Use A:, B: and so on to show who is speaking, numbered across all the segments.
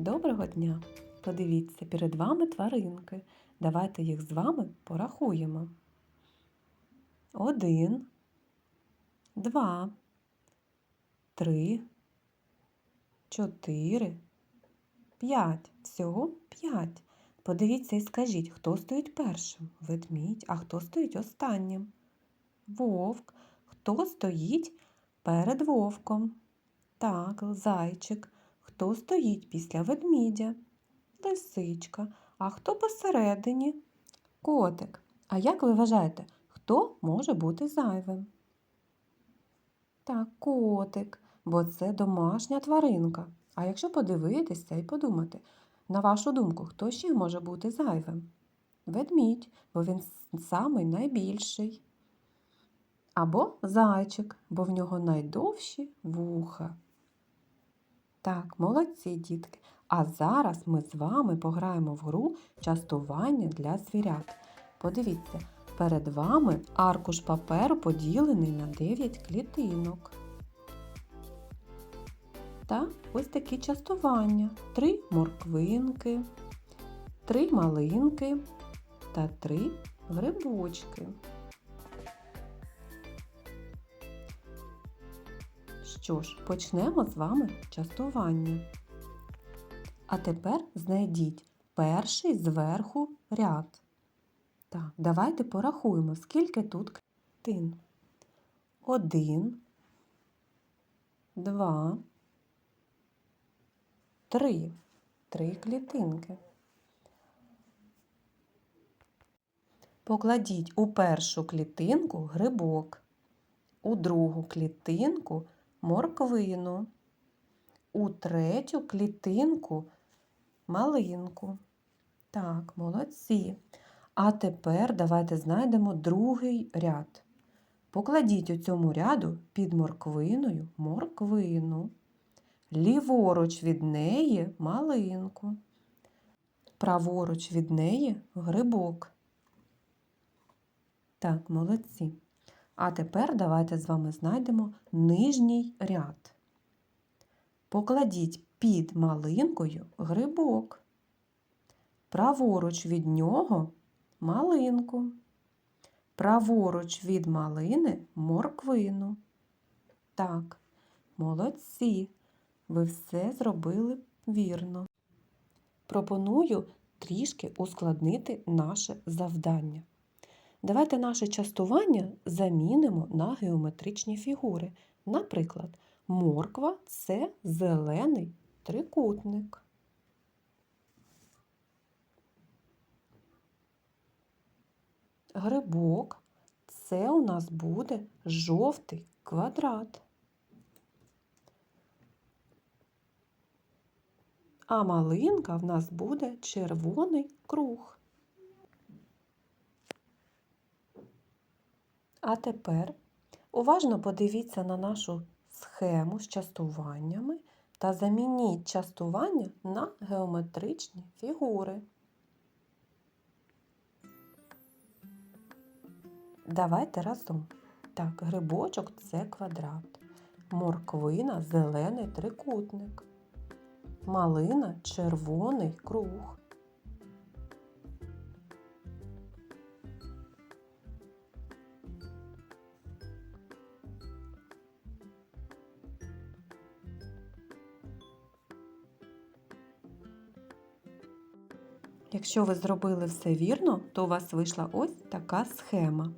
A: Доброго дня! Подивіться, перед вами тваринки. Давайте їх з вами порахуємо. Один, два, три, чотири, п'ять. Всього п'ять. Подивіться і скажіть, хто стоїть першим? Ведмідь, а хто стоїть останнім? Вовк. Хто стоїть перед вовком? Так, зайчик. Хто стоїть після ведмідя? Лисичка. А хто посередині? Котик. А як ви вважаєте, хто може бути зайвим? Так, котик, бо це домашня тваринка. А якщо подивитися і подумати, на вашу думку, хто ще може бути зайвим? Ведмідь, бо він самий найбільший. Або зайчик, бо в нього найдовші вуха. Так, молодці, дітки. А зараз ми з вами пограємо в гру частування для звірят. Подивіться, перед вами аркуш паперу поділений на 9 клітинок. Та ось такі частування: три морквинки, три малинки та три грибочки. Що ж, почнемо з вами частування. А тепер знайдіть перший зверху ряд. Так, давайте порахуємо, скільки тут клітин. Один, два, три. Три клітинки. Покладіть у першу клітинку грибок, у другу клітинку морквину, у третю клітинку малинку. Так, молодці. А тепер давайте знайдемо другий ряд. Покладіть у цьому ряду під морквиною морквину. Ліворуч від неї малинку. Праворуч від неї грибок. Так, молодці. А тепер давайте з вами знайдемо нижній ряд. Покладіть під малинкою грибок. Праворуч від нього малинку. Праворуч від малини морквину. Так, молодці. Ви все зробили вірно. Пропоную трішки ускладнити наше завдання. Давайте наше частування замінимо на геометричні фігури. Наприклад, морква це зелений трикутник. Грибок це у нас буде жовтий квадрат. А малинка в нас буде червоний круг. А тепер уважно подивіться на нашу схему з частуваннями та замініть частування на геометричні фігури. Давайте разом. Так, грибочок це квадрат, морквина зелений трикутник, малина червоний круг. Якщо ви зробили все вірно, то у вас вийшла ось така схема.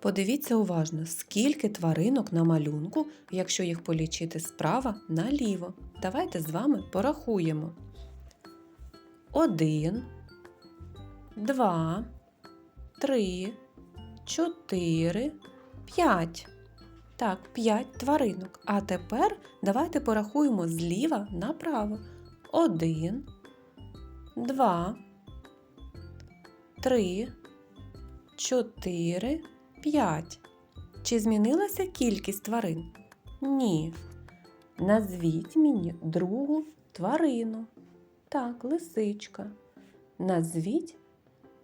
A: Подивіться уважно, скільки тваринок на малюнку, якщо їх полічити справа наліво. Давайте з вами порахуємо. Один, два, три, чотири, п'ять. Так, п'ять тваринок. А тепер давайте порахуємо зліва направо. Один, два, три, чотири, п'ять. Чи змінилася кількість тварин? Ні. Назвіть мені другу тварину. Так, лисичка. Назвіть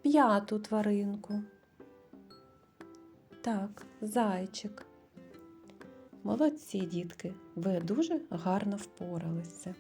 A: п'яту тваринку. Так, зайчик. Молодці, дітки, ви дуже гарно впоралися.